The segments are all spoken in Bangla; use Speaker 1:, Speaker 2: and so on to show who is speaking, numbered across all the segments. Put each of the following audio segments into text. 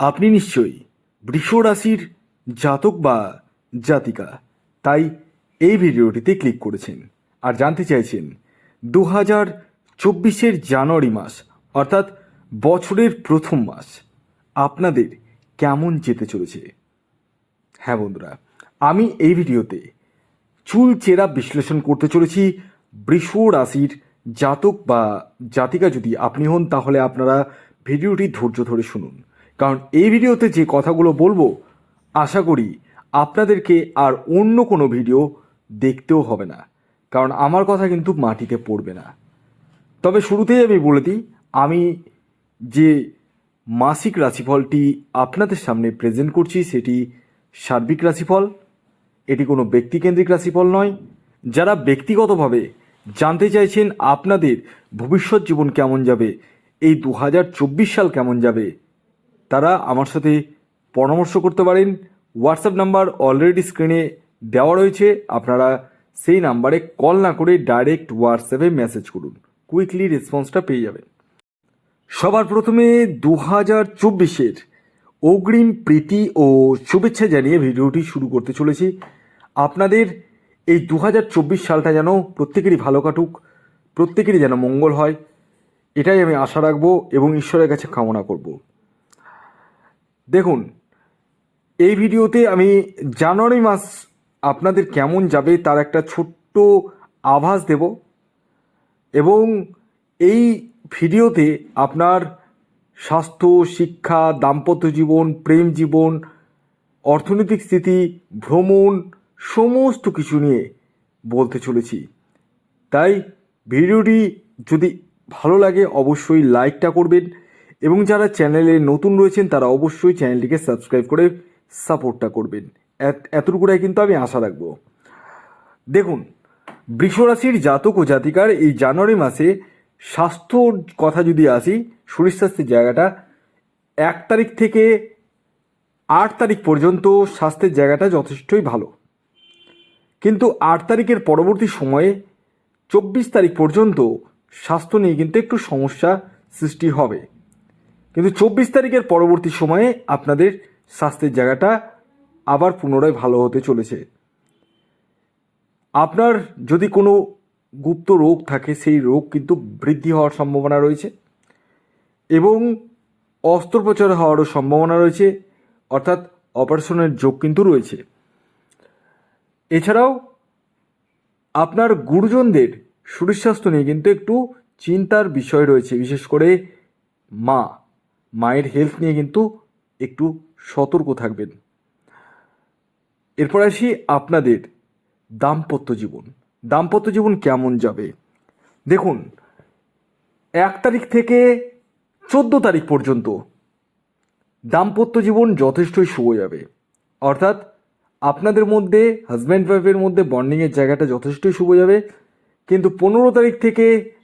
Speaker 1: আপনি নিশ্চয়ই বৃষ রাশির জাতক বা জাতিকা, তাই এই ভিডিওটিতে ক্লিক করেছেন। আর জানতে চাইছেন দু হাজার চব্বিশের জানুয়ারি মাস, অর্থাৎ বছরের প্রথম মাস, আপনাদের কেমন যেতে চলেছে? হ্যাঁ বন্ধুরা, আমি এই ভিডিওতে চুল চেরা বিশ্লেষণ করতে চলেছি বৃষ রাশির জাতক বা জাতিকা। যদি আপনি হন, তাহলে আপনারা ভিডিওটি ধৈর্য ধরে শুনুন। কারণ এই ভিডিওতে যে কথাগুলো বলব, আশা করি আপনাদেরকে আর অন্য কোনো ভিডিও দেখতেও হবে না। কারণ আমার কথা কিন্তু মাটিতে পড়বে না। তবে শুরুতেই আমি বলে দিই, আমি যে মাসিক রাশিফলটি আপনাদের সামনে প্রেজেন্ট করছি সেটি সার্বিক রাশিফল। এটি কোনো ব্যক্তিকেন্দ্রিক রাশিফল নয়। যারা ব্যক্তিগতভাবে জানতে চাইছেন আপনাদের ভবিষ্যৎ জীবন কেমন যাবে, এই দু হাজার চব্বিশ সাল কেমন যাবে তারা আমার সাথে পরামর্শ করতে পারেন। হোয়াটসঅ্যাপ নাম্বার অলরেডি স্ক্রিনে দেওয়া রয়েছে। আপনারা সেই নাম্বারে কল না করে ডাইরেক্ট হোয়াটসঅ্যাপে মেসেজ করুন। কুইকলি রেসপন্সটা পেয়ে যাবেন। সবার প্রথমে দু হাজার চব্বিশের অগ্রিম প্রীতি ও শুভেচ্ছা জানিয়ে ভিডিওটি শুরু করতে চলেছি। আপনাদের এই দু হাজার চব্বিশ সালটা যেন প্রত্যেকেরই ভালো কাটুক, প্রত্যেকেরই যেন মঙ্গল হয়। এটাই আমি আশা রাখব এবং ঈশ্বরের কাছে কামনা করব। দেখুন, এই ভিডিওতে আমি জানুয়ারি মাস আপনাদের কেমন যাবে তার একটা ছোট্ট আভাস দেব এবং এই ভিডিওতে আপনার স্বাস্থ্য, শিক্ষা, দাম্পত্য জীবন, প্রেম জীবন, অর্থনৈতিক স্থিতি, ভ্রমণ সমস্ত কিছু নিয়ে বলতে চলেছি। তাই ভিডিওটি যদি ভালো লাগে অবশ্যই লাইকটা করবেন এবং যারা চ্যানেলে নতুন রয়েছেন, তারা অবশ্যই চ্যানেলটিকে সাবস্ক্রাইব করে সাপোর্টটা করবেন। এত- এতটুকুটাই কিন্তু আমি আশা রাখব। দেখুন বৃষরাশির জাতক ও জাতিকার এই জানুয়ারি মাসে স্বাস্থ্যর কথা যদি আসি, শরীর স্বাস্থ্যের জায়গাটা এক তারিখ থেকে আট তারিখ পর্যন্ত স্বাস্থ্যের জায়গাটা যথেষ্টই ভালো। কিন্তু আট তারিখের পরবর্তী সময়ে চব্বিশ তারিখ পর্যন্ত স্বাস্থ্য নিয়ে কিন্তু একটু সমস্যা সৃষ্টি হবে। কিন্তু চব্বিশ তারিখের পরবর্তী সময়ে আপনাদের স্বাস্থ্যের জায়গাটা আবার পুনরায় ভালো হতে চলেছে। আপনার যদি কোনো গুপ্ত রোগ থাকে, সেই রোগ কিন্তু বৃদ্ধি হওয়ার সম্ভাবনা রয়েছে এবং অস্ত্রোপচার হওয়ারও সম্ভাবনা রয়েছে, অর্থাৎ অপারেশনের যোগ কিন্তু রয়েছে। এছাড়াও আপনার গুরুজনদের শরীর স্বাস্থ্য নিয়ে কিন্তু একটু চিন্তার বিষয় রয়েছে, বিশেষ করে মা। মায়ের হেলথ নিয়ে কিন্তু একটু সতর্ক থাকবেন। এরপর আসি আপনাদের দাম্পত্য জীবন। দাম্পত্য জীবন কেমন যাবে? দেখুন, এক তারিখ থেকে চোদ্দ তারিখ পর্যন্ত দাম্পত্য জীবন যথেষ্টই শুভ যাবে। অর্থাৎ আপনাদের মধ্যে হাজব্যান্ড ওয়াইফের মধ্যে বন্ডিংয়ের জায়গাটা যথেষ্টই শুভ যাবে। কিন্তু পনেরো তারিখ থেকে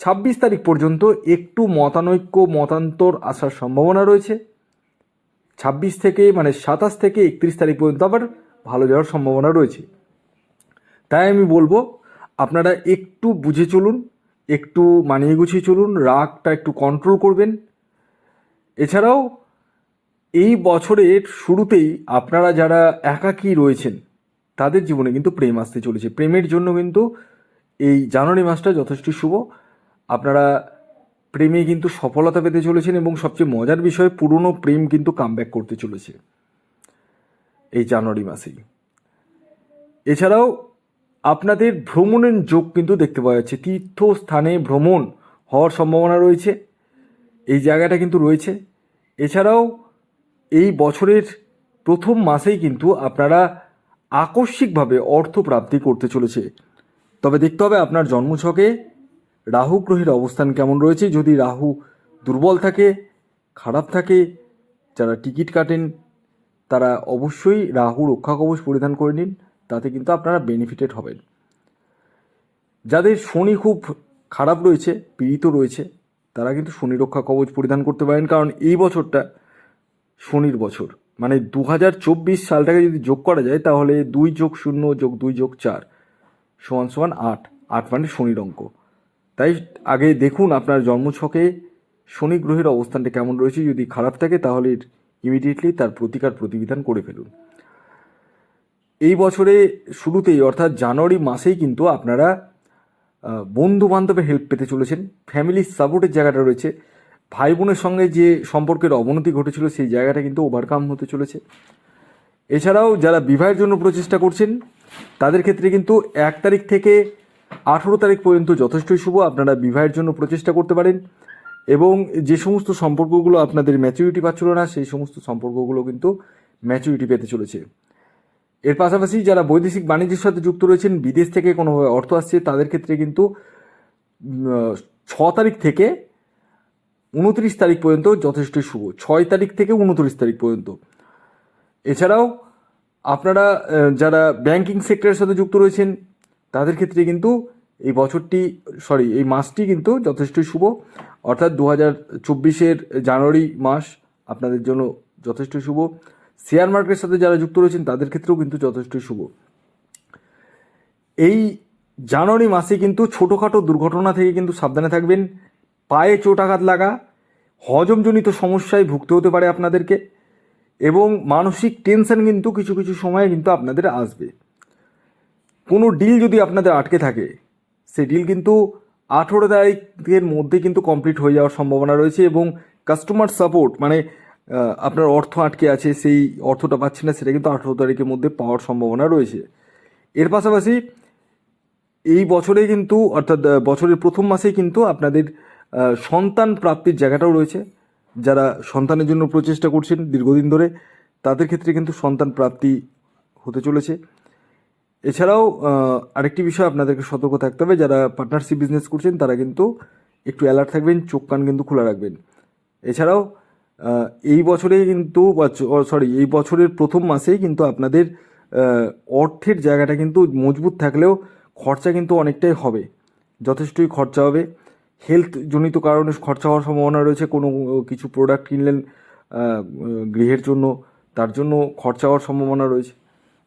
Speaker 1: ছাব্বিশ তারিখ পর্যন্ত একটু মতানৈক্য, মতান্তর আসার সম্ভাবনা রয়েছে। ছাব্বিশ থেকে মানে সাতাশ থেকে একত্রিশ তারিখ পর্যন্ত আবার ভালো যাওয়ার সম্ভাবনা রয়েছে। তাই আমি বলব, আপনারা একটু বুঝে চলুন, একটু মানিয়ে গুছিয়ে চলুন, রাগটা একটু কন্ট্রোল করবেন। এছাড়াও, এই বছরের শুরুতেই আপনারা যারা একাকী রয়েছেন, তাদের জীবনে কিন্তু প্রেম আসতে চলেছে। প্রেমের জন্য কিন্তু এই জানুয়ারি মাসটা যথেষ্ট শুভ। আপনারা প্রেমে কিন্তু সফলতা পেতে চলেছেন এবং সবচেয়ে মজার বিষয়, পুরনো প্রেম কিন্তু কামব্যাক করতে চলেছে এই জানুয়ারি মাসেই। এছাড়াও আপনাদের ভ্রমণের যোগ কিন্তু দেখতে পাওয়া যাচ্ছে। তীর্থস্থানে ভ্রমণ হওয়ার সম্ভাবনা রয়েছে, এই জায়গাটা কিন্তু রয়েছে। এছাড়াও এই বছরের প্রথম মাসেই কিন্তু আপনারা আকস্মিকভাবে অর্থ প্রাপ্তি করতে চলেছে। তবে দেখতে হবে আপনার জন্মছকে রাহু গ্রহের অবস্থান কেমন রয়েছে? যদি রাহু দুর্বল থাকে, খারাপ থাকে, যারা টিকিট কাটেন, তারা অবশ্যই রাহু রক্ষা কবচ পরিধান করে নিন, তাতে কিন্তু আপনারা বেনিফিটেড হবেন। যাদের শনি খুব খারাপ রয়েছে, পীড়িত রয়েছে, তারা কিন্তু শনি রক্ষা কবচ পরিধান করতে পারেন, কারণ এই বছরটা শনির বছর। মানে দু হাজার চব্বিশ সালটাকে যদি যোগ করা যায়, তাহলে দুই যোগ শূন্য যোগ দুই যোগ চার সমান সমান আট। আট মানে শনির অঙ্ক। তাই আগে দেখুন আপনার জন্মছকে শনি গ্রহের অবস্থানটা কেমন রয়েছে। যদি খারাপ থাকে, তাহলে ইমিডিয়েটলি তার প্রতিকার প্রতিবিধান করে ফেলুন। এই বছরে শুরুতেই, অর্থাৎ জানুয়ারি মাসেই কিন্তু আপনারা বন্ধু বান্ধবের হেল্প পেতে চলেছেন। ফ্যামিলির সাপোর্টের জায়গাটা রয়েছে। ভাই বোনের সঙ্গে যে সম্পর্কের অবনতি ঘটেছিল, সেই জায়গাটা কিন্তু ওভারকাম হতে চলেছে। এছাড়াও যারা বিবাহের জন্য প্রচেষ্টা করছেন, তাদের ক্ষেত্রে কিন্তু এক তারিখ থেকে আঠেরো তারিখ পর্যন্ত যথেষ্টই শুভ, আপনারা বিবাহের জন্য প্রচেষ্টা করতে পারেন। এবং যে সমস্ত সম্পর্কগুলো আপনাদের ম্যাচুরিটি পাচ্ছিল না, সেই সমস্ত সম্পর্কগুলো কিন্তু ম্যাচুরিটি পেতে চলেছে। এর পাশাপাশি যারা বৈদেশিক বাণিজ্যের সাথে যুক্ত রয়েছেন, বিদেশ থেকে কোনোভাবে অর্থ আসছে, তাদের ক্ষেত্রে কিন্তু ছ তারিখ থেকে উনত্রিশ তারিখ পর্যন্ত যথেষ্ট শুভ। ছয় তারিখ থেকে উনত্রিশ তারিখ পর্যন্ত। এছাড়াও আপনারা যারা ব্যাংকিং সেক্টরের সাথে যুক্ত রয়েছেন তাদের ক্ষেত্রে কিন্তু এই বছরটি সরি এই মাসটি কিন্তু যথেষ্টই শুভ। অর্থাৎ দু হাজার চব্বিশের জানুয়ারি মাস আপনাদের জন্য যথেষ্ট শুভ। শেয়ার মার্কেটের সাথে যারা যুক্ত রয়েছেন, তাদের ক্ষেত্রেও কিন্তু যথেষ্টই শুভ। এই জানুয়ারি মাসে কিন্তু ছোটোখাটো দুর্ঘটনা থেকে কিন্তু সাবধানে থাকবেন। পায়ে চোট আঘাত লাগা, হজমজনিত সমস্যায় ভুগতে হতে পারে আপনাদেরকে এবং মানসিক টেনশন কিন্তু কিছু কিছু সময়ে কিন্তু আপনাদের আসবে। কোনো ডিল যদি আপনাদের আটকে থাকে, সেই ডিল কিন্তু আঠেরো তারিখের মধ্যে কিন্তু কমপ্লিট হয়ে যাওয়ার সম্ভাবনা রয়েছে এবং কাস্টমার সাপোর্ট মানে আপনার অর্থ আটকে আছে, সেই অর্থটা পাচ্ছে না, সেটা কিন্তু আঠেরো তারিখের মধ্যে পাওয়ার সম্ভাবনা রয়েছে। এর পাশাপাশি এই বছরে কিন্তু, অর্থাৎ বছরের প্রথম মাসেই কিন্তু আপনাদের সন্তান প্রাপ্তির জায়গাটাও রয়েছে। যারা সন্তানের জন্য প্রচেষ্টা করছেন দীর্ঘদিন ধরে, তাদের ক্ষেত্রে কিন্তু সন্তান প্রাপ্তি হতে চলেছে। এছাড়াও আরেকটি বিষয় আপনাদেরকে সতর্ক থাকতে হবে, যারা পার্টনারশিপ বিজনেস করছেন, তারা কিন্তু একটু অ্যালার্ট থাকবেন, চোখ কান কিন্তু খোলা রাখবেন। এছাড়াও এই বছরে কিন্তু সরি এই বছরের প্রথম মাসেই কিন্তু আপনাদের অর্থের জায়গাটা কিন্তু মজবুত থাকলেও খরচা কিন্তু অনেকটাই হবে, যথেষ্টই খরচা হবে। হেলথ জনিত কারণে খরচা হওয়ার সম্ভাবনা রয়েছে, কোনো কিছু প্রোডাক্ট কিনলেন গৃহের জন্য, তার জন্য খরচা হওয়ার সম্ভাবনা রয়েছে।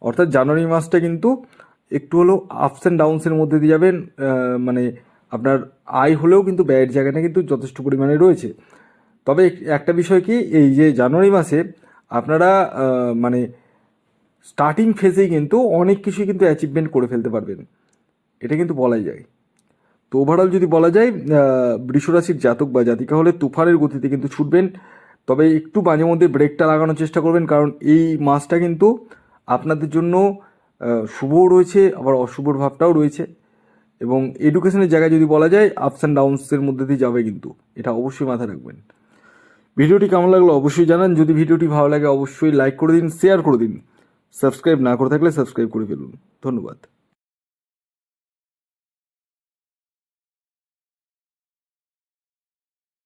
Speaker 1: অর্থাৎ জানুয়ারি মাসটা কিন্তু একটু হলেও আপস অ্যান্ড ডাউনসের মধ্যে দিয়ে যাবেন মানে আপনার আয় হলেও কিন্তু ব্যয়ের জায়গাটা কিন্তু যথেষ্ট পরিমাণে রয়েছে। তবে একটা বিষয় কি, এই যে জানুয়ারি মাসে আপনারা মানে স্টার্টিং ফেজেই কিন্তু অনেক কিছুই কিন্তু অ্যাচিভমেন্ট করে ফেলতে পারবেন। এটা কিন্তু বলাই যায়। তো ওভারঅল যদি বলা যায় বৃষরাশির জাতক বা জাতিকা হলে তুফানের গতিতে কিন্তু ছুটবেন। তবে একটু মাঝে মধ্যে ব্রেকটা লাগানোর চেষ্টা করবেন, কারণ এই মাসটা কিন্তু আপনাদের জন্য শুভও রয়েছে, আবার অশুভর ভাবটাও রয়েছে। এবং এডুকেশনের জায়গায় যদি বলা যায় আপস অ্যান্ড ডাউনসের মধ্যে দিয়ে যাবে কিন্তু। এটা অবশ্যই মাথায় রাখবেন। ভিডিওটি কেমন লাগল অবশ্যই জানান। যদি ভিডিওটি ভালো লাগে, অবশ্যই লাইক করে দিন শেয়ার করে দিন। সাবস্ক্রাইব না করে থাকলে সাবস্ক্রাইব করে ফেলুন। ধন্যবাদ।